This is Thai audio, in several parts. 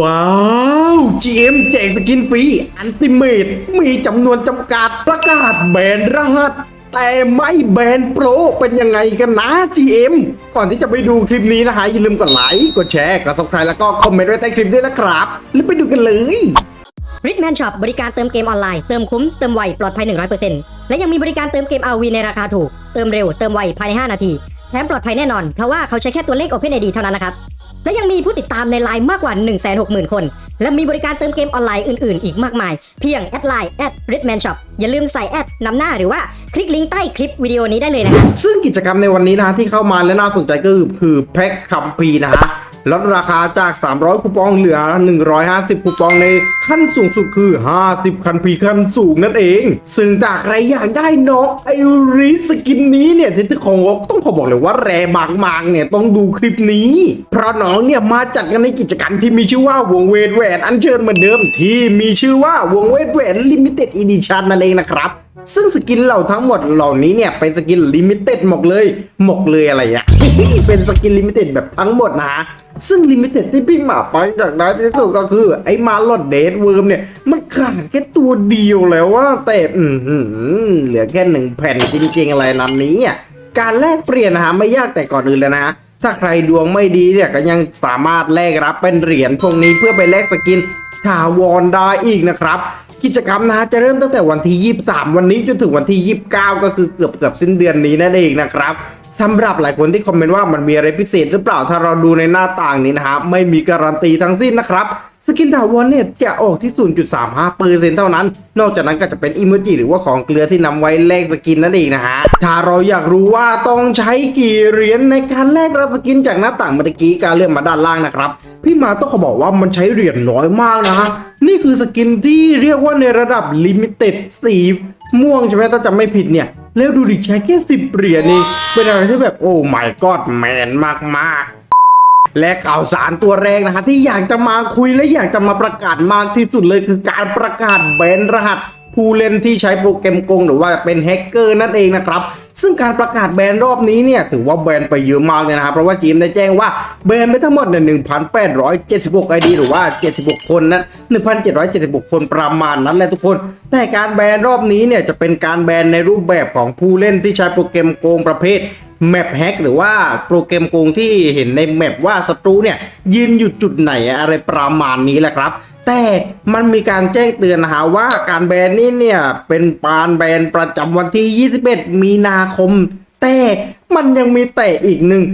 ว้าว GM แจกสกินฟรี อันติเมตมีจำนวนจำกัดประกาศแบนรหัส แต่ไม่แบนโปรเป็นยังไงกันนะ GM ก่อนที่จะไปดูคลิปนี้นะฮะ อย่าลืมกดไลค์ กดแชร์ กด subscribe แล้วก็คอมเมนต์ไว้ใต้คลิปด้วยนะครับ แล้วไปดูกันเลยริทแมนช็อปบริการเติมเกมออนไลน์ เติมคุ้ม เติมไว ปลอดภัย 100%และยังมีบริการเติมเกม RV ในราคาถูก เติมเร็ว เติมไว ภายใน 5 นาที แถมปลอดภัยแน่นอน เพราะว่าเขาใช้แค่ตัวเลข OpenID เท่านั้นนะครับ และยังมีผู้ติดตามในไลน์มากกว่า 160,000 คน และมีบริการเติมเกมออนไลน์อื่นๆ อีกมากมาย เพียงแอดไลน์แอดริดแมนช็อปอย่าลืมใส่แอดนำหน้าหรือว่าคลิกลิงก์ใต้คลิปวิดีโอนี้ได้เลยนะครับซึ่งกิจกรรมในวันนี้นะที่เข้ามาและน่าสนใจก็คือแพ็คคัมพีนะฮะ ลดราคาจาก 300 คูปองเหลือ 150 คูปองในขั้นสูงสุดคือ 50 คันปีขั้นสูงนั่นเอง ซึ่งจากใครอยากได้น้องไอริสกินนี้เนี่ยที่ของงบต้องขอบอกเลยว่าแรงมากๆเนี่ยต้องดูคลิปนี้ เพราะน้องเนี่ยมาจัดกันในกิจกรรมที่มีชื่อว่าวงเวทแหวนอันเชิญเหมือนเดิมที่มีชื่อว่าวงเวทแหวนลิมิเต็ดอีดิชันนั่นเองนะครับ ซึ่งสกินเหล่าทั้งหมดเหล่านี้เนี่ยเป็นสกินลิมิเต็ดหมดเลยหมดเลยอะไรอะเป็นสกินลิมิเต็ดแบบทั้งหมดนะฮะซึ่งลิมิเต็ดที่พี่หมาไปจากนั้นที่สุดก็คือ ไอ้มาลอดเดดเวิร์มเนี่ย มันขาดแค่ตัวเดียวแล้วว่าแต่อือหือเหลือแค่หนึ่งแผ่นจริงๆอะไรนั้นนี้อะการแลกเปลี่ยนนะฮะไม่ยากแต่ก่อนอื่นเลยนะฮะถ้าใครดวงไม่ดีเนี่ยก็ยังสามารถแลกรับเป็นเหรียญพวกนี้เพื่อไปแลกสกิน ถาวรได้อีกนะครับ กิจกรรมนะฮะจะเริ่มตั้งแต่วันที่ 23 วันนี้จนถึงวันที่ 29 ก็คือเกือบเกือบสิ้นเดือนนี้นั่นเองนะครับ สำหรับหลายคนที่คอมเมนต์ว่ามันมีอะไรพิเศษหรือเปล่าถ้าเราดูในหน้าต่างนี้นะฮะไม่มีการันตีทั้งสิ้นนะครับสกินถาวรเนี่ยจะออกที่ 0.35%เซ็นเท่านั้น นอกจากนั้นก็จะเป็นอิโมจิหรือว่าของเกลือที่นำไว้แลกสกินนั่นเองนะฮะ ถ้าเราอยากรู้ว่าต้องใช้กี่เหรียญในการแลกรับสกินจากหน้าต่างเมื่อกี้การเลื่อนมาด้านล่างนะครับ พี่มาต้องขอบอกว่ามันใช้เหรียญน้อยมากนะฮะนี่คือสกินที่เรียกว่าในระดับลิมิเต็ดสีม่วงใช่ไหมถ้าจำไม่ผิดเนี่ย แล้วดูดิใช้แค่สิบเหรียญเองเป็นอะไรที่แบบโอ้ my god แมนมากๆและข่าวสารตัวแรกนะฮะที่อยากจะมาคุยและอยากจะมาประกาศมากที่สุดเลยคือการประกาศแบนรหัส ผู้เล่นที่ใช้โปรแกรมโกงหรือว่าเป็นแฮกเกอร์นั่นเองนะครับ ซึ่งการประกาศแบนรอบนี้เนี่ยถือว่าแบนไปเยอะมากเลยนะครับ เพราะว่าจีมได้แจ้งว่าแบนไปทั้งหมดเนี่ย1,876 ID หรือว่า 76 คนนั้น 1,776 คนประมาณนั้นแหละทุกคน แต่การแบนรอบนี้เนี่ยจะเป็นการแบนในรูปแบบของผู้เล่นที่ใช้โปรแกรมโกงประเภทแมปแฮกหรือว่าโปรแกรมโกงที่เห็นในแมปว่าศัตรูเนี่ยยืนอยู่จุดไหนอะไรประมาณนี้แหละครับ แต่มันมีการแจ้งเตือนนะฮะว่าการแบนนี้เนี่ยเป็นปานแบนประจำวันที่ 21 มีนาคม แต่มันยังมีแต่อีกหนึ่ง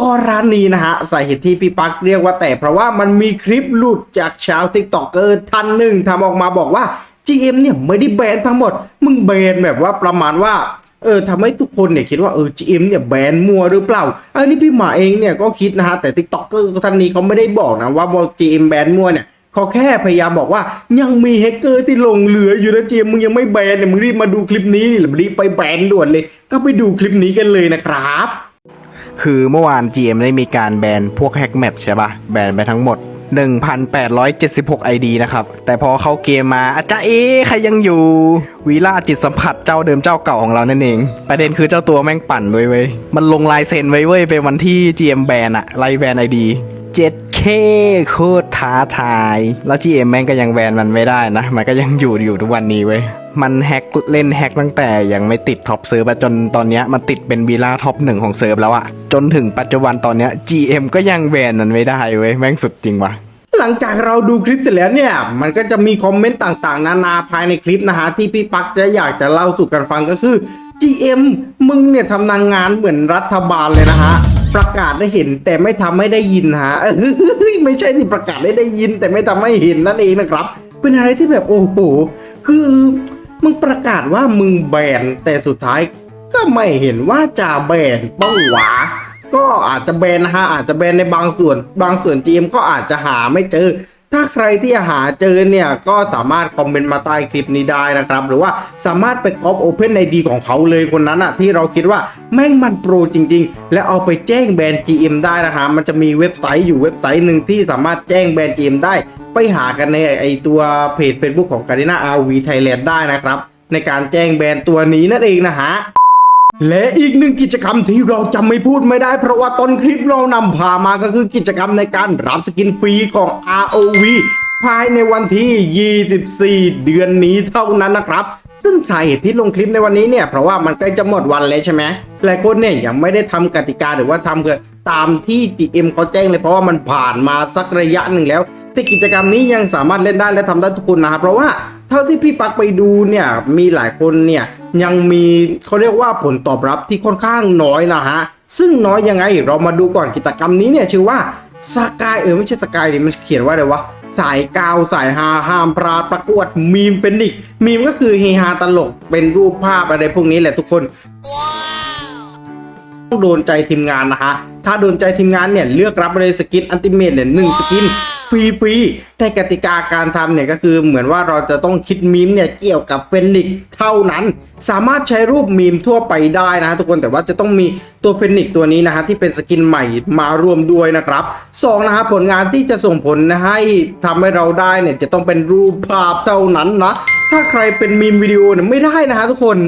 กรณีนะฮะสาเหตุที่พี่ปักเรียกว่าแต่เพราะว่ามันมีคลิปหลุดจากชาวทิกตอกเกอร์ท่านหนึ่งทำออกมาบอกว่า GM เนี่ยไม่ได้แบนทั้งหมด มึงแบนแบบว่าประมาณว่าเออทำให้ทุกคนเนี่ยคิดว่าเออ GM เนี่ยแบนมัวหรือเปล่า อันนี้พี่หมาเองเนี่ยก็คิดนะฮะแต่ TikTok ก็ท่านนี้เขาไม่ได้บอกนะว่า GM แบนมัวเนี่ย เขาแค่พยายามบอกว่ายังมีแฮกเกอร์ที่หลงเหลืออยู่นะ GM มึงยังไม่แบนเนี่ยมึงรีบมาดูคลิปนี้หรือรีบไปแบนด่วนเลย ก็ไปดูคลิปนี้กันเลยนะครับ คือเมื่อวาน GM ได้มีการแบนพวกแฮกแมปใช่ปะแบนไปทั้งหมด 1,876 ID นะครับ แต่พอเข้าเกมมาอาจจะเอ๊ะใครยังอยู่วีล่าจิตสัมผัสเจ้าเดิมเจ้าเก่าของเรานั่นเอง ประเด็นคือเจ้าตัวแม่งปั่นไว้เว้ยมันลงลายเซ็นไว้เว้ยเป็นวันที่ GM แบนอะไลน์แบน ID 7K โคตรท้าทาย แล้ว GM แม่งก็ยังแบนมันไม่ได้นะ มันก็ยังอยู่อยู่ทุกวันนี้เว้ย มันแฮกเล่นแฮกตั้งแต่ยังไม่ติดท็อปเซิร์ฟอะจนตอนเนี้ยมันติดเป็นวีล่าท็อปหนึ่งของเซิร์ฟแล้วอะจนถึงปัจจุบันตอนเนี้ย GM ก็ยังแบนมันไม่ได้เว้ย แม่งสุดจริงวะหลังจากเราดูคลิปเสร็จแล้วเนี่ย มันก็จะมีคอมเมนต์ต่างๆ นานาภายในคลิปนะฮะที่พี่ปักจะอยากจะเล่าสู่กันฟังก็คือ GM มึงเนี่ยทำนางงานเหมือนรัฐบาลเลยนะฮะ ประกาศได้เห็น แต่ไม่ทำให้ได้ยินฮะไม่ใช่ที่ประกาศได้ได้ยิน แต่ไม่ทำให้เห็นนั่นเองนะครับ เป็นอะไรที่แบบโอ้โหคือมึงประกาศว่ามึงแบนแต่สุดท้ายก็ไม่เห็นว่าจะแบนป้องหวาก็อาจจะแบนนะฮะอาจจะแบนในบางส่วน บางส่วน GM ก็อาจจะหาไม่เจอ ถ้าใครที่หาเจอเนี่ยก็สามารถคอมเมนต์มาใต้คลิปนี้ได้นะครับ หรือว่าสามารถไปก๊อปโอเพนในดีของเขาเลยคนนั้นอะที่เราคิดว่าแม่งมันโปรจริง ๆ และเอาไปแจ้งแบรนด์ GM ได้นะครับมันจะมีเว็บไซต์อยู่เว็บไซต์หนึ่งที่สามารถแจ้งแบรนด์ GM ได้ ไปหากันในไอตัวเพจ Facebook ของ Garena RV Thailand ได้นะครับ ในการแจ้งแบรนด์ตัวนี้นั่นเองนะฮะ และอีกหนึ่งกิจกรรมที่เราจะไม่พูดไม่ได้ เพราะว่าต้นคลิปเรานำพามาก็คือกิจกรรมในการรับสกินฟรีของ ROV ภายในวันที่ 24 เดือนนี้เท่านั้นนะครับ ซึ่งสาเหตุที่ลงคลิปในวันนี้เนี่ย เพราะว่ามันใกล้จะหมดวันเลยใช่ไหมหลายคนเนี่ยยังไม่ได้ทำกติกาหรือว่าทำเกินตามที่ GM เขาแจ้งเลยเพราะว่ามันผ่านมาสักระยะหนึ่งแล้ว แต่กิจกรรมนี้ยังสามารถเล่นได้และทำได้ทุกคนนะครับเพราะว่า ท่าที่พี่ปักไปดูเนี่ยมีหลายคนเนี่ยยังมีเขาเรียกว่าผลตอบรับที่ค่อนข้างน้อยนะฮะซึ่งน้อยยังไงเรามาดูก่อนกิจกรรมนี้เนี่ยชื่อว่าสกายเออไม่ใช่สกายดิมันเขียนว่าอะไรวะสายกาวสายฮาห้ามปราดประกวดมีมเฟนนิกมีมก็คือเฮฮาตลกเป็นรูปภาพอะไรพวกนี้แหละทุกคนต้องโดนใจทีมงานนะฮะถ้าโดนใจทีมงานเนี่ยเลือกรับเลยสกินอันติเมตเนี่ยหนึ่งสกิน ฟรีฟรีแต่กติกาการทำเนี่ยก็คือเหมือนว่าเราจะต้องคิดมีมเนี่ยเกี่ยวกับเฟนิกซ์เท่านั้น สามารถใช้รูปมีมทั่วไปได้นะฮะทุกคนแต่ว่าจะต้องมีตัวเฟนิกซ์ตัวนี้นะฮะที่เป็นสกินใหม่มารวมด้วยนะครับสองนะฮะผลงานที่จะส่งผลให้ทำให้เราได้เนี่ยจะต้องเป็นรูปภาพเท่านั้นนะถ้าใครเป็นมีมวิดีโอเนี่ยไม่ได้นะฮะทุกคน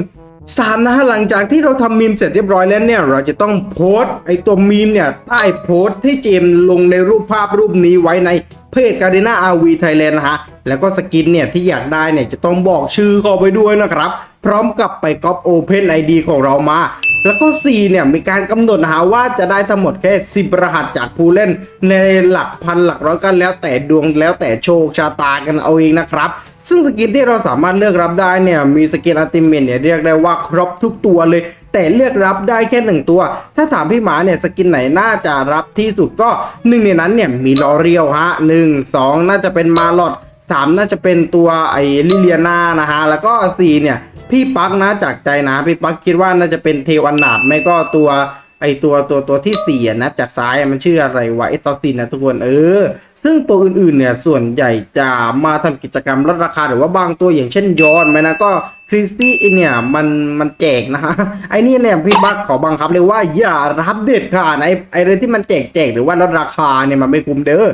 สามนะฮะหลังจากที่เราทำมีมเสร็จเรียบร้อยแล้วเนี่ย เราจะต้องโพสต์ไอตัวมีมเนี่ยใต้โพสต์ที่เจมลงในรูปภาพรูปนี้ไว้ในเพจการีนาอาวีไทยแลนด์นะฮะ แล้วก็สกินเนี่ยที่อยากได้เนี่ยจะต้องบอกชื่อเข้าไปด้วยนะครับ พร้อมกับไปก๊อปโอเพนไอดีของเรามา แล้วก็4เนี่ยมีการกำหนดนะฮะว่าจะได้ทั้งหมดแค่ 10 รหัสจากผู้เล่น ในหลักพันหลักร้อยกันแล้วแต่ดวงแล้วแต่โชคชะตากันเอาเองนะครับ ซึ่งสกินที่เราสามารถเลือกรับได้เนี่ยมีสกินอัลติเมทเนี่ยเรียกได้ว่าครบทุกตัวเลย แต่เลือกรับได้แค่หนึ่งตัว ถ้าถามพี่หมาเนี่ยสกินไหนน่าจะรับที่สุดก็หนึ่งในนั้นเนี่ยมีลอเรียวฮะหนึ่งสองน่าจะเป็นมาลอดสามน่าจะเป็นตัวไอ้ลิเลียนานะฮะแล้วก็สี่เนี่ย พี่ปักนะจากใจนะพี่ปักคิดว่าน่าจะเป็นเทวันนาดไม่ก็ตัวไอตัวตัวตัวที่สี่นะจากซ้ายมันชื่ออะไรวะเอสซอซินนะทุกคนเออ ซึ่งตัวอื่นๆเนี่ยส่วนใหญ่จะมาทำกิจกรรมลดราคาหรือว่าบางตัวอย่างเช่นยอนไหมนะก็คริสตี้เนี่ยมันมันแจกนะฮะไอ้นี่เนี่ยพี่บักขอบังคับเลยว่าอย่ารับเด็ดขาดไอไอ้อะไรที่มันแจกแจกหรือว่าลดราคาเนี่ยมันไม่คุ้มเด้อ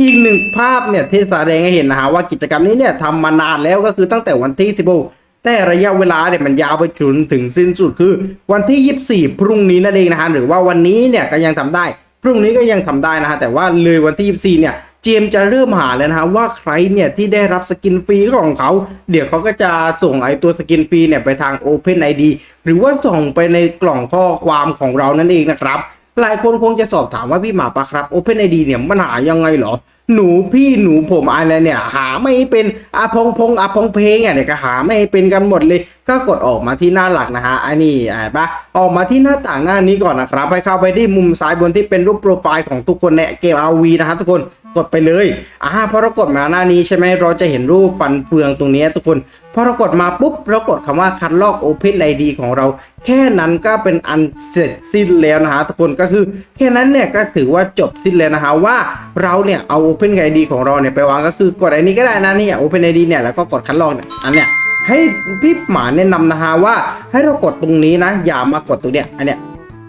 อีกหนึ่งภาพเนี่ยที่แสดงให้เห็นนะฮะว่ากิจกรรมนี้เนี่ยทำมานานแล้วก็คือตั้งแต่วันที่16 แต่ระยะเวลาเนี่ยมันยาวไปจนถึงสิ้นสุดคือ วันที่ 24 พรุ่งนี้นั่นเองนะฮะหรือว่าวันนี้เนี่ยก็ยังทำได้ พรุ่งนี้ก็ยังทำได้นะฮะแต่ว่าเลยวันที่ 24 เนี่ยเจมจะเริ่มหาแล้วนะฮะว่าใครเนี่ยที่ได้รับสกินฟรีของเขา เดี๋ยวเขาก็จะส่งไอตัวสกินฟรีเนี่ยไปทาง Open ID หรือว่าส่งไปในกล่องข้อความของเรานั่นเองนะครับ หลายคนคงจะสอบถามว่าพี่หมาปะครับ Open ID เนี่ยมันหายังไงเหรอ หนูพี่หนูผมอะไรเนี่ย หาไม่เป็นอาพงพงอาพงเพงเนี่ยก็หาไม่เป็นกันหมดเลย ก็กดออกมาที่หน้าหลักนะฮะอันนี้อ่าปะออกมาที่หน้าต่างหน้านี้ก่อนนะครับให้เข้าไปที่มุมซ้ายบนที่เป็นรูปโปรไฟล์ของทุกคนในเกม RV นะฮะทุกคนกดไปเลยอ่าพอเรากดมาหน้านี้ใช่ไหมเราจะเห็นรูปฟันเฟืองตรงนี้ทุกคน พอเรากดมาปุ๊บเรากดคำว่าคัดลอก Open ID ของเรา แค่นั้นก็เป็นอันเสร็จสิ้นแล้วนะฮะทุกคนก็คือแค่นั้นเนี่ยก็ถือว่าจบสิ้นแล้วนะฮะว่าเราเนี่ยเอา Open ID ของเราเนี่ยไปวางก็คือกดอันนี้ก็ได้นะเนี่ย Open ID เนี่ยแล้วก็กดคัดลอกเนี่ยอันเนี้ยให้พี่หมาแนะนำนะฮะว่าให้เรากดตรงนี้นะ อย่ามากดตรงเนี้ยอันเนี้ย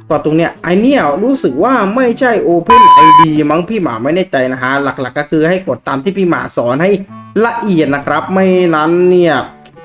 กดตรงเนี้ยไอเนี้ยรู้สึกว่าไม่ใช่ Open ID มั้งพี่หมาไม่แน่ใจนะฮะหลักๆ ก็คือให้กดตามที่พี่หมาสอนให้ละเอียดนะครับ ไม่นั้นเนี่ย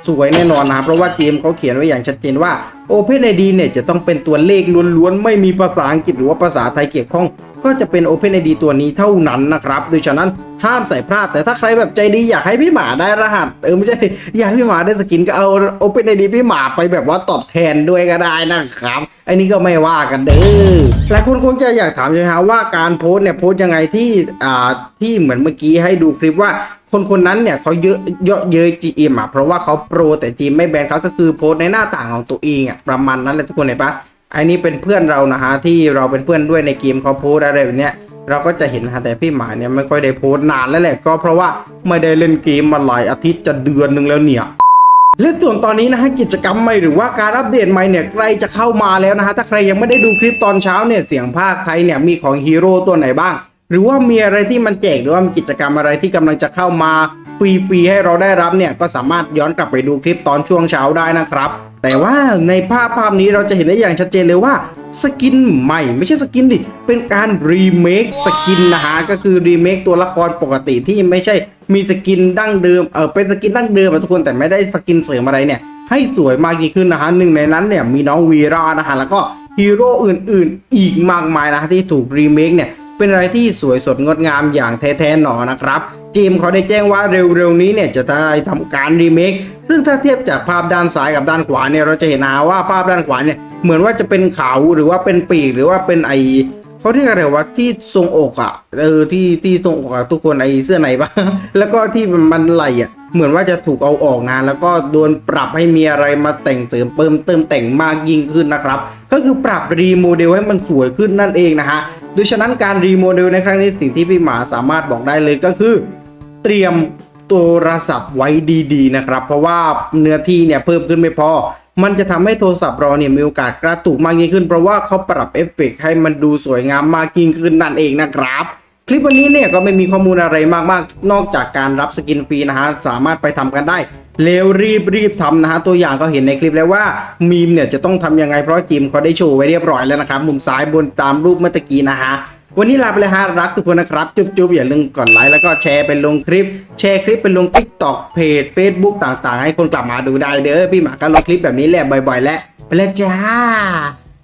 สวยแน่นอนนะเพราะว่าเกมเขาเขียนไว้อย่างชัดเจนว่า Open ID เนี่ยจะต้องเป็นตัวเลขล้วนๆ ไม่มีภาษาอังกฤษหรือว่าภาษาไทยเกี่ยวข้อง ก็จะเป็น Open ID ตัวนี้เท่านั้นนะครับโดยฉะนั้นห้ามใส่พลาด แต่ถ้าใครแบบใจดีอยากให้พี่หมาได้รหัส เออไม่ใช่อยากให้พี่หมาได้สกินก็เอา Open ID พี่หมาไปแบบว่าตอบแทนด้วยก็ได้นะครับไอ้นี่ก็ไม่ว่ากันเด้อหลายคนคงจะอยากถามใช่ไหมฮะว่าการโพสเนี่ยโพสยังไงที่อ่าที่เหมือนเมื่อกี้ให้ดูคลิปว่าคนคนนั้นเนี่ยเขาเยอะเยอะเย้ย GM อะเพราะว่าเขาโปรแต่ GM ไม่แบนเขาก็คือโพสในหน้าต่างของตัวเองอะประมาณนั้นเลยทุกคนเห็นปะ อ้นี่เป็นเพื่อนเรานะฮะที่เราเป็นเพื่อนด้วยในเกมเขาโพสอะไรแบบเนี้ยเราก็จะเห็นฮะแต่พี่หมาเนี่ยไม่ค่อยได้โพสนานแล้วแหละก็เพราะว่าไม่ได้เล่นเกมมาหลายอาทิตย์จะเดือนหนึ่งแล้วเนี่ยและส่วนตอนนี้นะฮะกิจกรรมใหม่หรือว่าการอัปเดตใหม่เนี่ยใกล้จะเข้ามาแล้วนะฮะถ้าใครยังไม่ได้ดูคลิปตอนเช้าเนี่ยเสียงภาคไทยเนี่ยมีของฮีโร่ตัวไหนบ้าง หรือว่ามีอะไรที่มันแจกหรือว่ามีกิจกรรมอะไรที่กำลังจะเข้ามา ฟรีๆให้เราได้รับเนี่ยก็สามารถย้อนกลับไปดูคลิปตอนช่วงเช้าได้นะครับ แต่ว่าในภาพภาพนี้เราจะเห็นได้อย่างชัดเจนเลยว่าสกินใหม่ไม่ใช่สกินดิเป็นการรีเมคสกินนะฮะก็คือรีเมคตัวละครปกติที่ไม่ใช่มีสกินดั้งเดิมเออเป็นสกินดั้งเดิมทุกคนแต่ไม่ได้สกินเสริมอะไรเนี่ยให้สวยมากยิ่งขึ้นนะฮะหนึ่งในนั้นเนี่ยมีน้องวีรานะฮะแล้วก็ฮีโร่อื่นๆ อีกมากมายนะฮะที่ถูกรีเมคเนี่ยเป็นอะไรที่สวยสดงดงามอย่างแท้ๆหนอนะครับ จีมเขาได้แจ้งว่าเร็วๆนี้เนี่ยจะได้ทำการรีเมค ซึ่งถ้าเทียบจากภาพด้านซ้ายกับด้านขวาเนี่ยเราจะเห็นนะว่าภาพด้านขวาเนี่ยเหมือนว่าจะเป็นเขาหรือว่าเป็นปีกหรือว่าเป็นไอเขาเรียกอะไรว่าที่ทรงอกอะเออที่ที่ทรงอกอะทุกคนไอเสื้อไหนบ้างแล้วก็ที่มันไหลอะเหมือนว่าจะถูกเอาออกงาน แล้วก็โดนปรับให้มีอะไรมาแต่งเสริมเพิ่มเติมแต่งมากยิ่งขึ้นนะครับ ก็คือปรับรีโมเดลให้มันสวยขึ้นนั่นเองนะฮะโดยฉะนั้นการรีโมเดลในครั้งนี้สิ่งที่พี่หมาสามารถบอกได้เลยก็คือ เตรียมโทรศัพท์ไว้ดีๆนะครับ เพราะว่าเนื้อที่เนี่ยเพิ่มขึ้นไม่พอ มันจะทำให้โทรศัพท์เราเนี่ยมีโอกาสกระตุกมากยิ่งขึ้น เพราะว่าเขาปรับเอฟเฟกต์ให้มันดูสวยงามมากยิ่งขึ้นนั่นเองนะครับ คลิปวันนี้เนี่ยก็ไม่มีข้อมูลอะไรมากๆ นอกจากการรับสกินฟรีนะฮะสามารถไปทำกันได้เร็วรีบรีบทำนะฮะตัวอย่างก็เห็นในคลิปแล้วว่ามีมเนี่ยจะต้องทำยังไงเพราะจิมเขาได้โชว์ไว้เรียบร้อยแล้วนะครับมุมซ้ายบนตามรูปเมื่อตะกี้นะฮะ วันนี้ลาไปเลยฮะรักทุกคนนะครับ จุ๊บๆ อย่าลืมกดไลค์แล้วก็แชร์เป็นลงคลิป แชร์คลิปเป็นลง t ิ k t o k เพจ Facebook ต่างๆ ให้คนกลับมาดูได้เด้อพี่หมาก็ลงคลิปแบบนี้แหละบ่อยๆ และไปแล้วจ้า